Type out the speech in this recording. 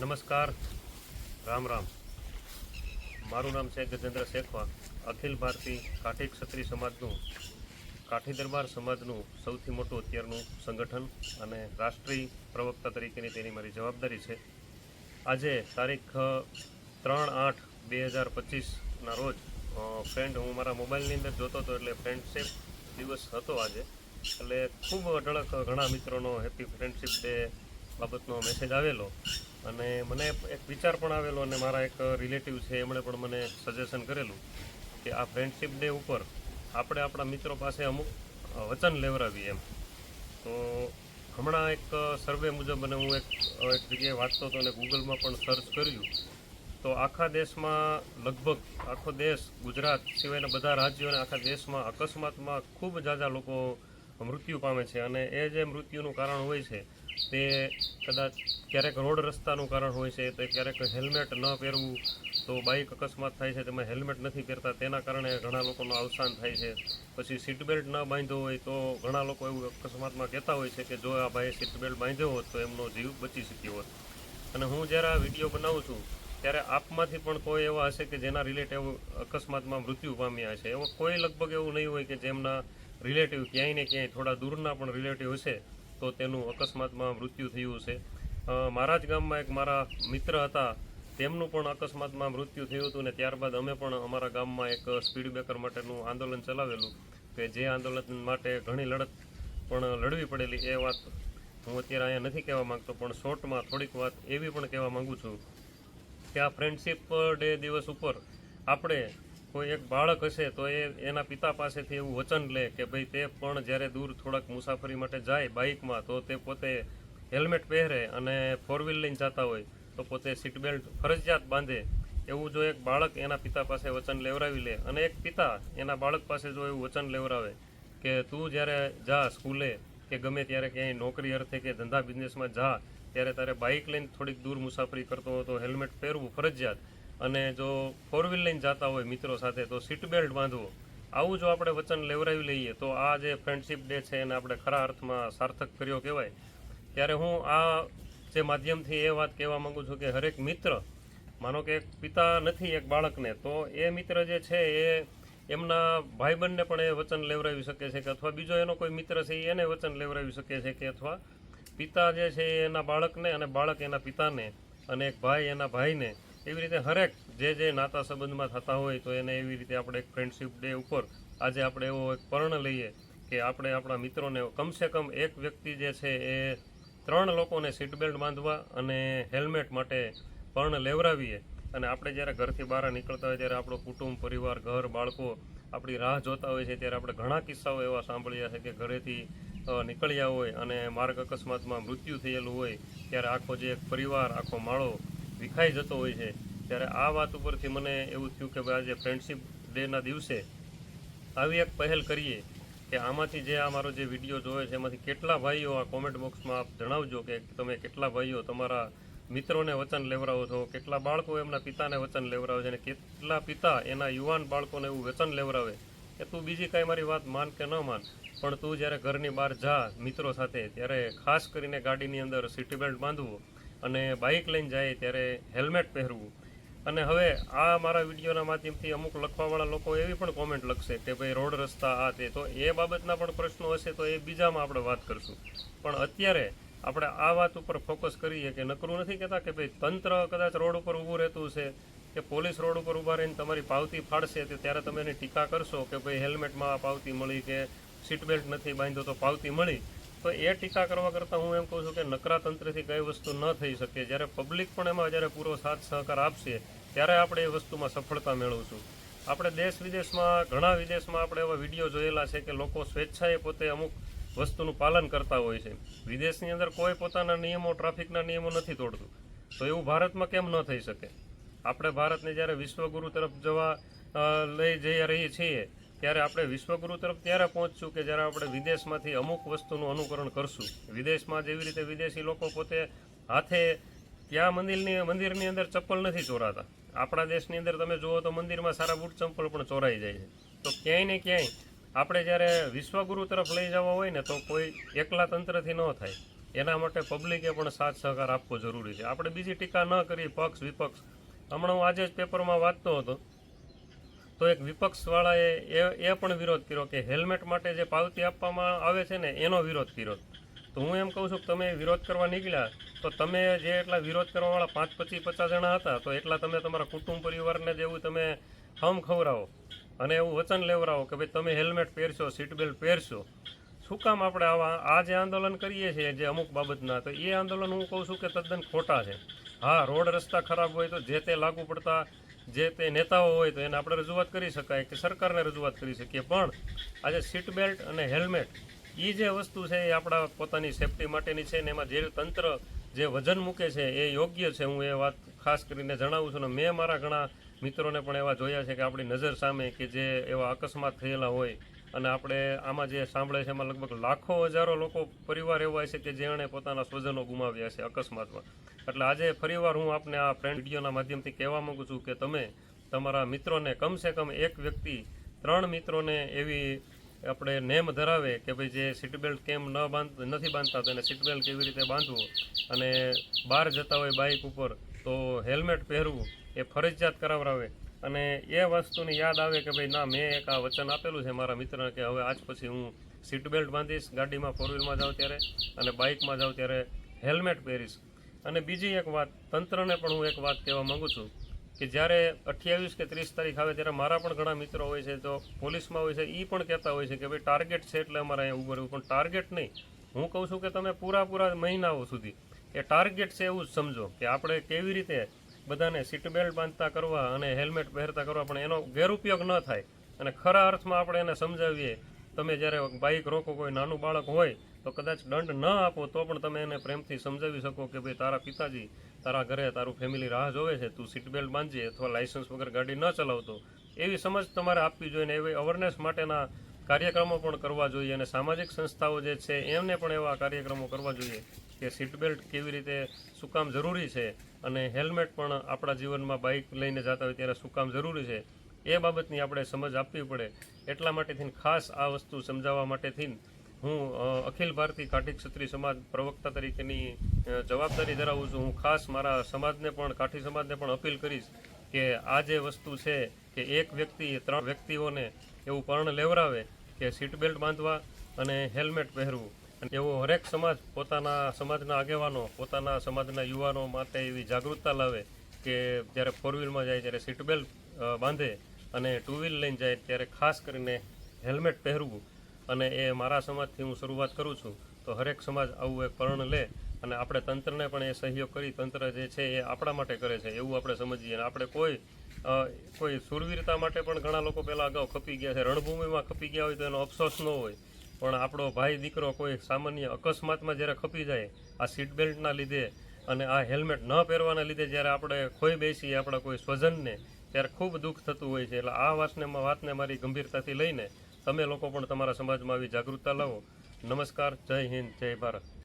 નમસ્કાર. રામ રામ. મારું નામ છે ગજેન્દ્ર શેખવા. અખિલ ભારતીય કાઠી ક્ષત્રિય સમાજનું, કાઠી દરબાર સમાજનું સૌથી મોટું અત્યારનું સંગઠન અને રાષ્ટ્રીય પ્રવક્તા તરીકેની તેની મારી જવાબદારી છે. આજે તારીખ ત્રણ આઠ બે હજાર પચીસના રોજ ફ્રેન્ડ હું મારા મોબાઈલની અંદર જોતો હતો એટલે ફ્રેન્ડશીપ દિવસ હતો આજે. એટલે ખૂબ અઢળક ઘણા મિત્રોનો હેપી ફ્રેન્ડશીપ ડે બાબતનો મેસેજ આવેલો. અને મને એક વિચાર પણ આવેલો અને મારા એક રિલેટિવ છે, એમણે પણ મને સજેશન કરેલું કે આ ફ્રેન્ડશિપ ડે ઉપર આપણે આપણા મિત્રો પાસે અમુક વચન લેવરાવીએ એમ. તો હમણાં એક સર્વે મુજબ અને હું એક એક જગ્યાએ વાંચતો હતો અને ગૂગલમાં પણ સર્ચ કર્યું. તો આખા દેશમાં લગભગ, આખો દેશ ગુજરાત સિવાયના બધા રાજ્યો અને આખા દેશમાં અકસ્માતમાં ખૂબ ઝાઝા લોકો મૃત્યુ પામે છે. અને એ જે મૃત્યુનું કારણ હોય છે તે કદાચ ક્યારેક રોડ રસ્તાનું કારણ હોય છે, તો ક્યારેક હેલ્મેટ ન પહેરવું, તો બાઇક અકસ્માત થાય છે, તેમાં હેલ્મેટ નથી પહેરતા, તેના કારણે ઘણા લોકોનું અવસાન થાય છે. પછી સીટ બેલ્ટ ન બાંધ્યો હોય, તો ઘણા લોકો એવું અકસ્માતમાં કહેતા હોય છે કે જો આ ભાઈએ સીટ બેલ્ટ બાંધ્યો હોત, તો એમનો જીવ બચી શક્યો હોત. અને હું જ્યારે આ વીડિયો બનાવું છું, ત્યારે આપમાંથી પણ કોઈ એવા હશે કે જેના રિલેટિવ અકસ્માતમાં મૃત્યુ પામ્યા છે. એવો કોઈ લગભગ એવું નહીં હોય કે જેમના રિલેટિવ ક્યાંય ને ક્યાંય થોડા દૂરના પણ રિલેટિવ હશે. તો તેનું અકસ્માતમાં મૃત્યુ થયું છે. મારા જ ગામમાં એક મારા મિત્ર હતા. તેમનું પણ અકસ્માતમાં મૃત્યુ થયું હતું ને ત્યારબાદ અમે પણ અમારા ગામમાં એક સ્પીડ બ્રેકર માટેનું આંદોલન ચલાવેલું કે જે આંદોલન માટે ઘણી લડત પણ લડવી પડેલી એ વાત હું અત્યારે અહીંયા નથી કહેવા માંગતો, પણ શોર્ટમાં થોડીક વાત એવી પણ કહેવા માગું છું. કે આ ફ્રેન્ડશીપ ડે દિવસ ઉપર આપણે કોઈ એક બાળક હશે તો એ એના પિતા પાસેથી એવું વચન લે કે ભાઈ તે પણ જ્યારે દૂર થોડાક મુસાફરી માટે જાય બાઇકમાં, તો તે પોતે હેલ્મેટ પહેરે અને ફોર વ્હીલ લઈને જતા હોય, તો પોતે સીટ બેલ્ટ ફરજિયાત બાંધે. એવું જો એક બાળક એના પિતા પાસે વચન લેવડાવી લે અને એક પિતા એના બાળક પાસે જો એવું વચન લેવડાવે કે તું જ્યારે જા સ્કૂલે કે ગમે ત્યારે ક્યાંય નોકરી અર્થે કે ધંધા બિઝનેસમાં જા, ત્યારે તારે બાઇક લઈને થોડીક દૂર મુસાફરી કરતો હોય તો હેલ્મેટ પહેરવું ફરજિયાત. અને જો ફોર વ્હીલ લઈને જતા હોય મિત્રો સાથે, તો સીટ બેલ્ટ બાંધવો. આવું જો આપણે વચન લેવડાવી લઈએ, તો આ જે ફ્રેન્ડશીપ ડે છે એને આપણે ખરા અર્થમાં સાર્થક કર્યો કહેવાય. ત્યારે હું આ જે માધ્યમથી એ વાત કહેવા માગું છું કે હરેક મિત્ર, માનો કે પિતા નથી, એક બાળકને, તો એ મિત્ર જે છે એ એમના ભાઈબંધને પણ એ વચન લેવરાવી શકે છે કે અથવા બીજો એનો કોઈ મિત્ર છે એને વચન લેવડાવી શકે છે કે અથવા પિતા જે છે એના બાળકને અને બાળક એના પિતાને અને એક ભાઈ એના ભાઈને એવી રીતે હરેક જે જે નાતા સંબંધમાં થતા હોય તો એને એવી રીતે આપણે એક ફ્રેન્ડશીપ ડે ઉપર આજે આપણે એવો એક પર્ણ લઈએ કે આપણે આપણા મિત્રોને કમસે કમ એક વ્યક્તિ જે છે એ ત્રણ લોકોને સીટ બેલ્ટ બાંધવા અને હેલ્મેટ માટે પર્ણ લેવડાવીએ અને આપણે જ્યારે ઘરથી બહાર નીકળતા હોય ત્યારે આપણો કુટુંબ, પરિવાર, ઘર, બાળકો આપણી રાહ જોતા હોય છે ત્યારે આપણે ઘણા કિસ્સાઓ એવા સાંભળ્યા છે કે ઘરેથી નીકળ્યા હોય અને માર્ગ અકસ્માતમાં મૃત્યુ થયેલું હોય ત્યારે આખો જે એક પરિવાર, આખો માળો વિખાઈ જતો હોય છે, ત્યારે આ વાત ઉપરથી મને એવું થયું કે ભાઈ આજે ફ્રેન્ડશિપ ડેના દિવસે આવી એક પહેલ કરીએ કે આમાંથી જે આ મારો જે વીડિયો જોવે છે, એમાંથી કેટલા ભાઈઓ આ કોમેન્ટ બોક્સમાં આપ જણાવજો કે તમે કેટલા ભાઈઓ, તમારા મિત્રોને વચન લેવડાવો છો, કેટલા બાળકો એમના પિતાને વચન લેવડાવે છે અને કેટલા પિતા એના યુવાન બાળકોને એવું વચન લેવડાવે. કે તું બીજી કાંઈ મારી વાત માન કે ન માન, પણ તું જ્યારે ઘરની બહાર જા મિત્રો સાથે, ત્યારે ખાસ કરીને ગાડીની અંદર સીટ બેલ્ટ બાંધવું. અને બાઇક લઈને જાય ત્યારે હેલ્મેટ પહેરવું. અને હવે આ મારા વિડીયોના માધ્યમથી અમુક લખવાવાળા લોકો એવી પણ કોમેન્ટ લખશે કે ભાઈ રોડ રસ્તા આ તે. તો એ બાબતના પણ પ્રશ્નો હશે તો એ બીજામાં આપણે વાત કરશું. પણ અત્યારે આપણે આ વાત ઉપર ફોકસ કરીએ કે નકરું નથી કહેતા કે ભાઈ તંત્ર કદાચ રોડ ઉપર ઊભું રહેતું છે કે પોલીસ રોડ ઉપર ઊભા રહીને તમારી પાવતી ફાડશે તો ત્યારે તમે એની ટીકા કરશો કે ભાઈ હેલ્મેટમાં પાવતી મળી કે સીટ બેલ્ટ નથી બાંધ્યો તો પાવતી મળી. તો એ ટીકા કરવા કરતાં હું એમ કહું છું કે નકરા તંત્રથી કઈ વસ્તુ ન થઈ શકે. જ્યારે પબ્લિક પણ એમાં જ્યારે પૂરો સાથ સહકાર આપશે, ત્યારે આપણે એ વસ્તુમાં સફળતા મેળવશું. આપણે દેશ વિદેશમાં, ઘણા વિદેશમાં આપણે એવા વીડિયો જોયેલા છે કે લોકો સ્વેચ્છાએ પોતે અમુક વસ્તુનું પાલન કરતા હોય છે. વિદેશની અંદર કોઈ પોતાના નિયમો, ટ્રાફિકના નિયમો નથી તોડતું. તો એવું ભારતમાં કેમ ન થઈ શકે? આપણે ભારતને જ્યારે વિશ્વગુરુ તરફ જવા લઈ જઈ રહીએ છીએ ત્યારે આપણે વિશ્વગુરુ તરફ ત્યારે પહોંચશું કે જ્યારે આપણે વિદેશમાંથી અમુક વસ્તુનું અનુકરણ કરશું. વિદેશમાં જેવી રીતે વિદેશી લોકો પોતે હાથે ત્યાં મંદિરની મંદિરની અંદર ચપ્પલ નથી ચોરાતા. આપણા દેશની અંદર તમે જુઓ તો મંદિરમાં સારા બૂટ ચંપલ પણ ચોરાઈ જાય છે. તો ક્યાંય ને ક્યાંય આપણે જ્યારે વિશ્વગુરુ તરફ લઈ જવા હોય ને તો કોઈ એકલા તંત્રથી ન થાય. એના માટે પબ્લિકે પણ સાથ સહકાર આપવો જરૂરી છે. આપણે બીજી ટીકા ન કરીએ, પક્ષ વિપક્ષ. હમણાં હું આજે જ પેપરમાં વાંચતો હતો. તો એક વિપક્ષવાળાએ એ એ પણ વિરોધ કર્યો કે હેલ્મેટ માટે જે પાવતી આપવામાં આવે છે ને, એનો વિરોધ કર્યો. તો હું એમ કહું છું કે તમે વિરોધ કરવા નીકળ્યા, તો તમે જે એટલા વિરોધ કરવાવાળા પાંચ પચીસ પચાસ જણા હતા, તો એટલા તમે તમારા કુટુંબ પરિવારને જેવું તમે હમ ખવરાવો અને એવું વચન લેવરાવો કે ભાઈ તમે હેલ્મેટ પહેરશો સીટ બેલ્ટ પહેરશો. શું કામ આપણે આવા, આ જે આંદોલન કરીએ છીએ, જે અમુક બાબતના, તો એ આંદોલન હું કહું છું કે તદ્દન ખોટા છે. હા, રોડ રસ્તા ખરાબ હોય તો જે તે લાગુ પડતા જે તે નેતાઓ હોય તો એને આપણે રજૂઆત કરી શકાય કે સરકારને રજૂઆત કરી શકીએ. પણ આજે સીટ બેલ્ટ અને હેલ્મેટ એ જે વસ્તુ છે એ આપણા પોતાની સેફટી માટેની છે ને એમાં જે તંત્ર જે વજન મૂકે છે એ યોગ્ય છે. હું એ વાત ખાસ કરીને જણાવું છું ને મેં મારા ઘણા મિત્રોને પણ એવા જોયા છે કે આપણી નજર સામે કે જે એવા અકસ્માત થયેલા હોય અને આપણે આમાં જે સાંભળે છે એમાં લગભગ લાખો હજારો લોકો પરિવાર એવા છે કે જેણે પોતાના સ્વજનો ગુમાવ્યા છે અકસ્માતમાં. એટલે આજે ફરીવાર હું આપને આ ફ્રેન્ડ વિડીયોના માધ્યમથી કહેવા માગું છું કે તમે તમારા મિત્રોને કમસે કમ એક વ્યક્તિ, ત્રણ મિત્રોને એવી આપણે નેમ ધરાવે કે ભાઈ જે સીટ બેલ્ટ કેમ ન બાંધ, નથી બાંધતા તો એને સીટ બેલ્ટ કેવી રીતે બાંધવું? અને બહાર જતા હોય બાઇક ઉપર તો હેલ્મેટ પહેરવું એ ફરજિયાત કરાવરાવે. અને એ વસ્તુની યાદ આવે કે ભાઈ ના, મેં એક આ વચન આપેલું છે મારા મિત્રને કે હવે આજ પછી હું સીટ બેલ્ટ બાંધીશ, ગાડીમાં ફોર વ્હીલમાં જાઉં ત્યારે અને બાઇકમાં જાઉં ત્યારે હેલ્મેટ પહેરીશ. અને બીજી એક વાત, તંત્રને પણ હું એક વાત કહેવા માગું છું કે જ્યારે અઠ્યાવીસ કે ત્રીસ તારીખ આવે ત્યારે મારા પણ ઘણા મિત્રો હોય છે તો પોલીસમાં હોય છે એ પણ કહેતા હોય છે કે ભાઈ ટાર્ગેટ છે એટલે અમારે અહીંયા ઉભું રહેવું. પણ ટાર્ગેટ નહીં. હું કહું છું કે તમે પૂરા પૂરા મહિનાઓ સુધી એ ટાર્ગેટ છે એવું જ સમજો કે આપણે કેવી રીતે બધાને સીટ બેલ્ટ બાંધતા કરવા અને હેલ્મેટ પહેરતા કરવા, પણ એનો ગેરઉપયોગ ન થાય. અને ખરા અર્થમાં આપણે એને સમજાવીએ તમે જ્યારે બાઇક રોકો, કોઈ નાનું બાળક હોય, તો કદાચ દંડ ન આપો, તો પણ તમે એને પ્રેમથી સમજાવી શકો કે ભાઈ તારા પિતાજી તારા ઘરે તારું ફેમિલી રાહ જોવે છે, તું સીટ બેલ્ટ બાંધજે અથવા લાઇસન્સ વગર ગાડી ન ચલાવતો. એવી સમજ તમારે આપવી જોઈએ ને એવી અવેરનેસ માટેના કાર્યક્રમો પણ કરવા જોઈએ અને સામાજિક સંસ્થાઓ જે છે, એમને પણ એવા કાર્યક્રમો કરવા જોઈએ કે સીટ બેલ્ટ કેવી રીતે શું કામ જરૂરી છે અને હેલ્મેટ પણ આપણા જીવનમાં બાઇક લઈને જતા હોય ત્યારે શું કામ જરૂરી છે. એ બાબતની આપણે સમજ આપવી પડે. એટલા માટેથી ખાસ આ વસ્તુ સમજાવવા માટેથી હું અખિલ ભારતીય કાઠી ક્ષત્રિય સમાજ પ્રવક્તા તરીકેની જવાબદારી ધરાવું છું. હું ખાસ મારા સમાજને પણ, કાઠી સમાજને પણ અપીલ કરીશ કે આ જે વસ્તુ છે કે એક વ્યક્તિ, ત્રણ વ્યક્તિઓને એવું પર્ણ લેવરાવે કે સીટ બેલ્ટ બાંધવા અને હેલ્મેટ પહેરવું. અને એવો હરેક સમાજ પોતાના સમાજના આગેવાનો, પોતાના સમાજના યુવાનો માટે એવી જાગૃતતા લાવે કે જ્યારે ફોર વ્હીલમાં જાય ત્યારે સીટ બેલ્ટ બાંધે અને ટુ વ્હીલ લઈને જાય ત્યારે ખાસ કરીને હેલ્મેટ પહેરવું અને એ મારા સમાજથી હું શરૂઆત કરું છું, તો હરેક સમાજ આવું એક પર્ણ લે અને આપણે તંત્રને પણ એ સહયોગ કરી, તંત્ર જે છે એ આપણા માટે કરે છે, એવું આપણે સમજીએ અને આપણે કોઈ કોઈ સુરવીરતા માટે પણ ઘણા લોકો પહેલાં અગાઉ ખપી ગયા છે, રણભૂમિમાં ખપી ગયા હોય તો એનો અફસોસ ન હોય, પણ આપણો ભાઈ દીકરો કોઈ સામાન્ય અકસ્માતમાં જ્યારે ખપી જાય, આ સીટ બેલ્ટના લીધે અને આ હેલ્મેટ ન પહેરવાના લીધે જ્યારે આપણે ખોઈ બેસીએ આપણા કોઈ સ્વજનને ત્યારે ખૂબ દુઃખ થતું હોય છે. એટલે આ વાતને વાતને મારી ગંભીરતાથી લઈને તમે લોકો પણ તમારા સમાજમાં આવી જાગૃતતા લાવો. નમસ્કાર. જય હિન્દ. જય ભારત.